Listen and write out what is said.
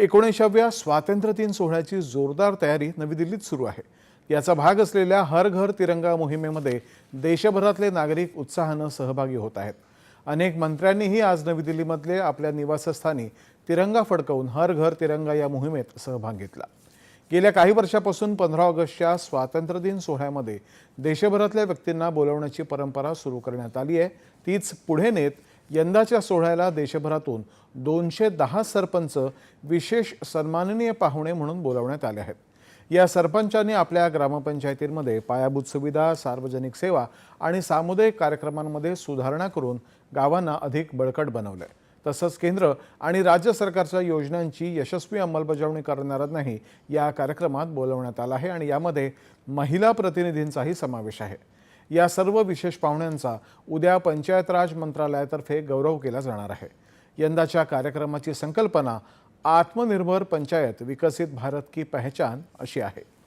एकोणीसाव्या स्वातंत्र्य दिन सोहळ्याची जोरदार तयारी नवी दिल्लीत सुरू आहे. याचा भाग असलेल्या हर घर तिरंगा मोहिमेमध्ये देशभरातले नागरिक उत्साहानं सहभागी होत आहेत. अनेक मंत्र्यांनीही आज नवी दिल्लीमधले आपल्या निवासस्थानी तिरंगा फडकवून हर घर तिरंगा या मोहिमेत सहभाग घेतला. गेल्या काही वर्षापासून पंधरा ऑगस्टच्या स्वातंत्र्यदिन सोहळ्यामध्ये देशभरातल्या व्यक्तींना बोलवण्याची परंपरा सुरू करण्यात आली आहे. तीच पुढे नेत यंदाच्या सोहळ्याला देशभरातून दोनशे दहा सरपंच विशेष सन्माननीय पाहुणे म्हणून बोलवण्यात आले आहेत. या सरपंचांनी आपल्या ग्रामपंचायतींमध्ये पायाभूत सुविधा सार्वजनिक सेवा आणि सामुदायिक कार्यक्रमांमध्ये सुधारणा करून गावांना अधिक बळकट बनवलं. आहे तसंच केंद्र आणि राज्य सरकारच्या योजनांची यशस्वी अंमलबजावणी करणाऱ्यांनाही या कार्यक्रमात बोलवण्यात आलं आहे आणि यामध्ये महिला प्रतिनिधींचाही समावेश आहे. या सर्व विशेष पाहुण्यांचा उद्या पंचायत राज मंत्रालयातर्फे गौरव केला जाणार आहे. यंदाच्या कार्यक्रमाची संकल्पना आत्मनिर्भर पंचायत विकसित भारत की पहचान अशी आहे.